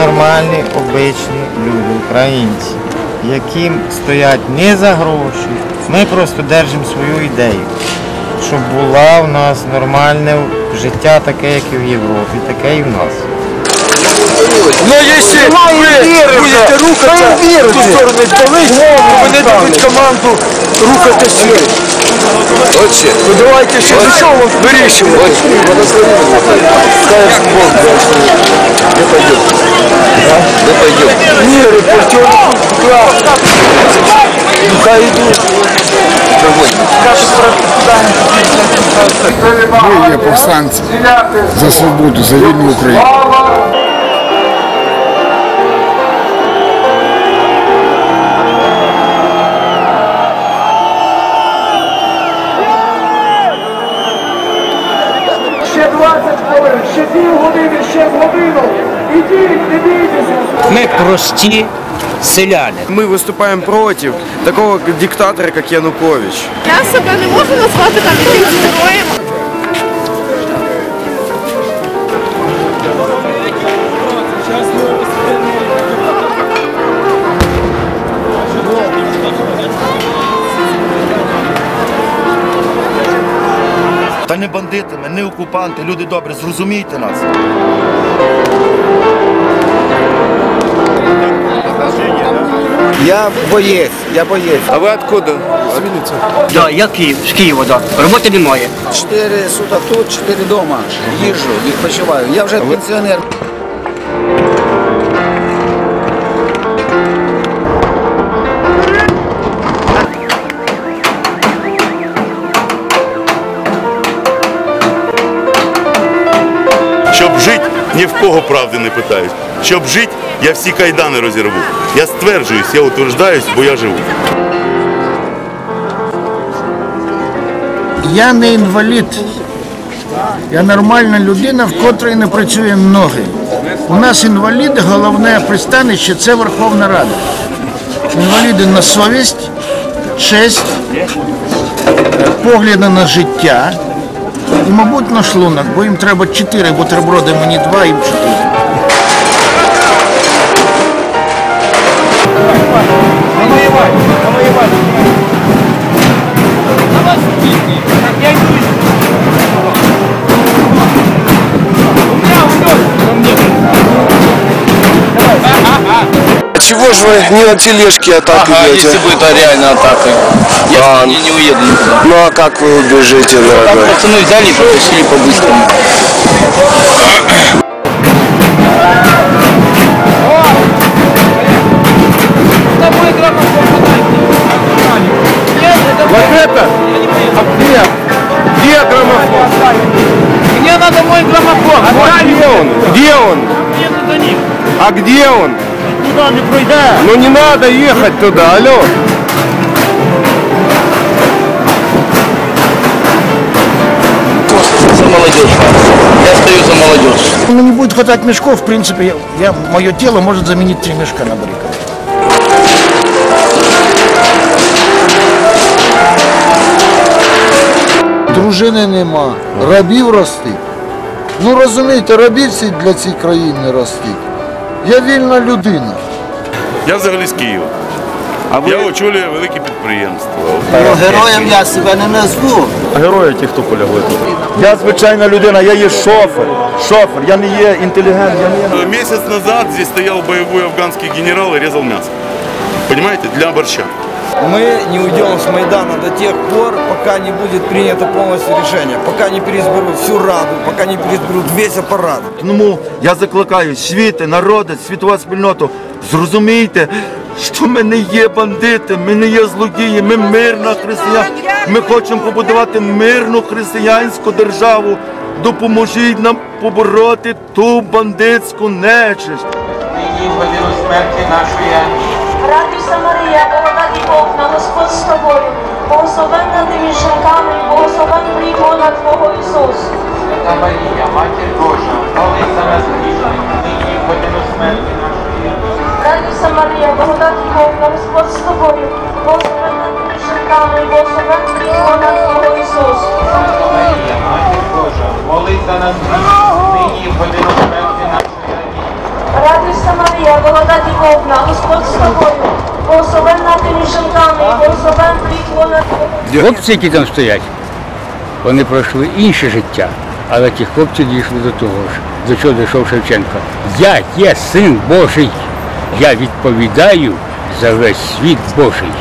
нормальні, обичні люди, українці, яким стоять не за гроші. Ми просто держимо свою ідею, щоб була в нас нормальне життя таке, як і в Європі, таке і в нас. Но если вы будете рухаться в ту сторону колись, вони дадуть команду рухатися. Отче. Ну давайте ще за що вам вирішимо? Скажешь Бог, не пойдет. Не пойдет. Ні, репортер. Ну хай йдуть. Ми є повстанці за свободу, за вільну Україну. Ще годину. Ідіть, не бійтеся. Ми прості селяни. Ми виступаємо проти такого диктатора, як Янукович. Я себе не можу назвати там якимось героєм. Не бандитами, не окупанти, люди добрі, зрозумійте нас. Я боєць, я боєць. А ви откуда? Да, я Київ, з Києва, да. Роботи немає. Чотири суток тут, чотири вдома. Їжджу, відпочиваю. Я вже пенсіонер. Жити, ні в кого правди не питають. Щоб жити, я всі кайдани розірву. Я стверджуюсь, я утверждаюсь, бо я живу. Я не інвалід. Я нормальна людина, в котрої не працює ноги. У нас інваліди, головне пристанище це Верховна Рада. Інваліди на совість, честь, е, погляди на життя і, мабуть, на шлунок, бо їм треба чотири бутерброди, мені два, їм чотири. Чего же вы не на тележке атаку Ага, идете? если бы это реально атака. Я А, не, не уеду никуда. Ну а как вы убежите, Там дорогой? пацаны взяли и пропустили по-быстрому. Вот это? А где? Где граммофон? Мне надо мой граммофон. А где он? Где он? А где он? Туда не пройде. Ну не надо ехать туда, алло. За молодежь. Я стою за молодежь. Ну, не будет хватать мешков, в принципе, я, я- мое тело может заменить три мешка на баррикаде. Дружини нема, рабів ростить. Ну розумієте, рабів всі для цієї країни ростить. Я вільна людина. Я взагалі з Києва. Я очолюю велике підприємство. Героєм я себе не назву. А герої ті, хто полягли тут. Я звичайна людина, я є шофер. Шофер, я не є інтелігент, я не є. Місяць назад здесь стояв бойовий афганський генерал і різав мясо. Понимаете? Для борща. Мы не уйдем с Майдана до тех пор, пока не будет принято полностью решение, пока не переизберут всю Раду, пока не переизберут весь аппарат. Тому я закликаю світи, народи, світову спільноту. Зрозумійте, що ми не є бандити, ми не є злодії, ми мирна християн. Ми хочемо побудувати мирну християнську державу. Допоможіть нам побороти ту бандитську нечисть. Радуйся, Марія, благодаті Бог на Господь з тобою, благословенна ти між жінками, і благословен плід лона Твого Ісус. Свята Марія, Матір Божа, молись за нас грішних, нині в годину смерті нашої. Радуйся, Марія, благодаті Бог на Господь з тобою, благословенна ти між жінками, і благословен плід лона Твого Ісус. Свята Марія, Матір Божа, молись за нас грішних, нині в годину смерті нашої. Радуйся, Марія, благодаті Бог на Господь з тобою, Хлопці, які там стоять, вони пройшли інше життя, але ті хлопці дійшли до того ж, до чого дійшов Шевченко. Я є син Божий. Я відповідаю за весь світ Божий.